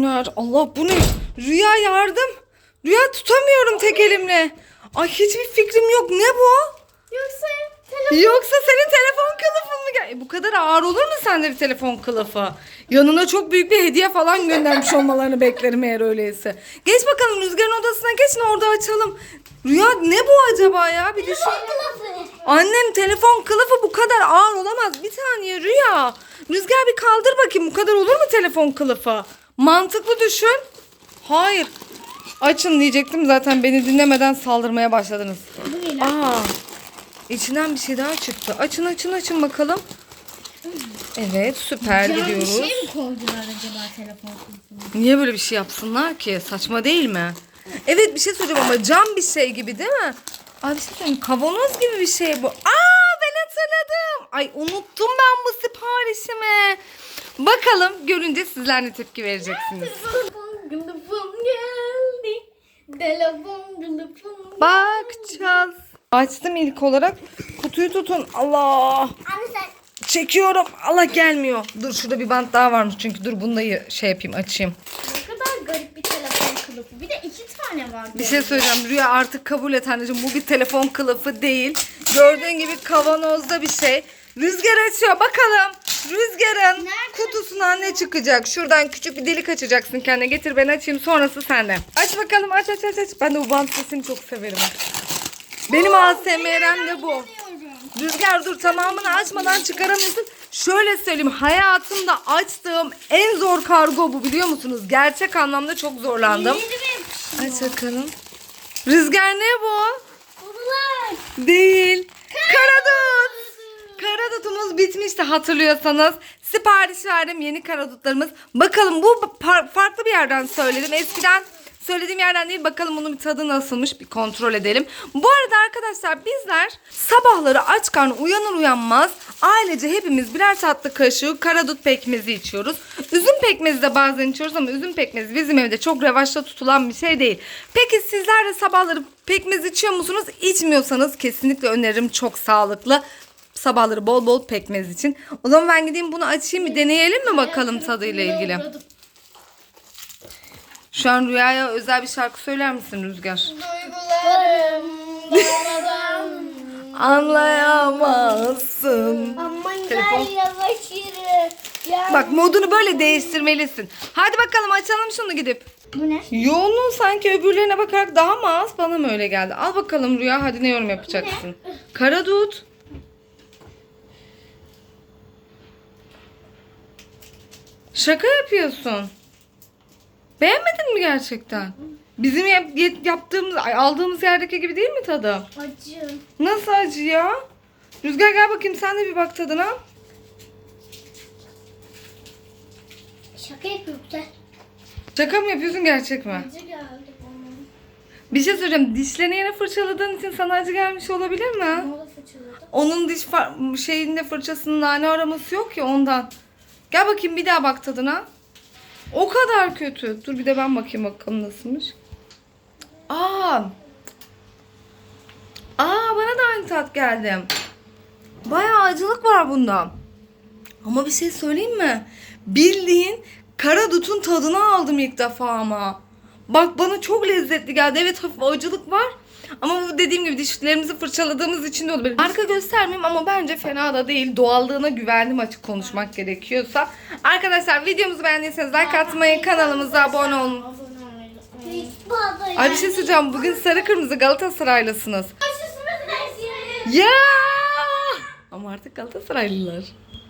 Ner- Allah bu ne? Rüya yardım. Rüya tutamıyorum tek elimle. Ay hiçbir fikrim yok. Ne bu? Yoksa telefon. Yoksa senin telefon kılıfın mı? gel- E, bu kadar ağır olur mu sende bir telefon kılıfı? Yanına çok büyük bir hediye falan göndermiş olmalarını beklerim eğer öyleyse. Geç bakalım Rüzgar'ın odasına geçin orada açalım. Rüya ne bu acaba ya? Bir düşün. kılıfı. Annem telefon kılıfı bu kadar ağır olamaz. Bir saniye Rüya. Rüzgar bir kaldır bakayım. Bu kadar olur mu telefon kılıfı? Mantıklı düşün. Hayır. Açın diyecektim zaten beni dinlemeden saldırmaya başladınız. Lan? Aa. İçinden bir şey daha çıktı. Açın açın açın bakalım. Evet süper bir gidiyoruz. şey mi koydular acaba telefon kılıfına? Niye böyle bir şey yapsınlar ki? Saçma değil mi? Evet bir şey söyleyeceğim ama cam bir şey gibi değil mi? Ay bir şey söyleyeyim. Kavanoz gibi bir şey bu. Aa ben hatırladım. Ay unuttum ben bu siparişimi. Bakalım görünce sizler ne tepki vereceksiniz. Bakacağız. Açtım ilk olarak. Kutuyu tutun. Allah. Çekiyorum. Allah gelmiyor. Dur şurada bir bant daha varmış çünkü. Dur bunu da şey yapayım açayım. ne kadar garip bir telefon kılıfı. Bir de iki tane var. Bir şey söyleyeceğim. Rüya artık kabul et anneciğim. Bu bir telefon kılıfı değil. Gördüğün gibi kavanozda bir şey. Rüzgar açıyor. Bakalım. Rüzgarın Nerede kutusundan ne çıkacak? Şuradan küçük bir delik açacaksın kendine. Getir ben açayım. Sonrası sende. Aç bakalım. Aç aç aç. aç. Ben de bu bant sesini çok severim. Benim ASMR'm de bu. Rüzgar dur tamamını açmadan çıkaramıyorsun. Şöyle söyleyeyim hayatımda açtığım en zor kargo bu biliyor musunuz? Gerçek anlamda çok zorlandım. Aç bakalım. Rüzgar ne bu? Kurular. Değil. Karadut. Karadutumuz bitmişti hatırlıyorsanız. Sipariş verdim yeni karadutlarımız. Bakalım bu farklı bir yerden söyledim. Eskiden söylediğim yerden değil. Bakalım bunun bir tadı nasılmış bir kontrol edelim. Bu arada arkadaşlar bizler sabahları aç karnı uyanır uyanmaz ailece hepimiz birer tatlı kaşığı karadut pekmezi içiyoruz. Üzüm pekmezi de bazen içiyoruz ama üzüm pekmezi bizim evde çok revaçta tutulan bir şey değil. Peki sizler de sabahları pekmez içiyor musunuz? İçmiyorsanız kesinlikle öneririm çok sağlıklı. Sabahları bol bol pekmez için. O zaman ben gideyim bunu açayım bir deneyelim mi bakalım tadıyla ilgili. Şu an Rüya'ya özel bir şarkı söyler misin Rüzgar? Duygularım. Anlayamazsın. Aman Telefon. yavaş yürü. Bak modunu böyle değiştirmelisin. Hadi bakalım açalım şunu gidip. Bu ne? Yoğunluğun sanki öbürlerine bakarak daha mı az? Bana mı öyle geldi? Al bakalım Rüya hadi ne yorum yapacaksın? Karadut. Şaka yapıyorsun. Beğenmedin mi gerçekten? Bizim yap- yaptığımız, aldığımız yerdeki gibi değil mi tadı? Acı. Nasıl acı ya? Rüzgar gel bakayım sen de bir bak tadına. Şaka yapıyor güzel. Şaka mı yapıyorsun gerçek mi? Acı geldi bana. Bir şey söyleyeceğim. Dişlerini yine fırçaladığın için sana acı gelmiş olabilir mi? Ne oldu fıçıladı? Onun diş far- şeyinde fırçasının nane aroması yok ya ondan. Gel bakayım bir daha bak tadına. O kadar kötü. Dur bir de ben bakayım bakalım nasılmış. Aa. Aa bana da aynı tat geldi. Bayağı acılık var bunda. Ama bir şey söyleyeyim mi? Bildiğin karadutun tadını aldım ilk defa ama. Bak bana çok lezzetli geldi. Evet hafif acılık var. Ama bu dediğim gibi dişlerimizi fırçaladığımız için de olabilir. Marka göstermeyeyim ama bence fena da değil. Doğallığına güvendim açık konuşmak gerekiyorsa. Arkadaşlar videomuzu beğendiyseniz like atmayı, kanalımıza abone olun. Ay bir şey söyleyeceğim. Bugün sarı kırmızı Galatasaraylısınız. Ya! Ama artık Galatasaraylılar.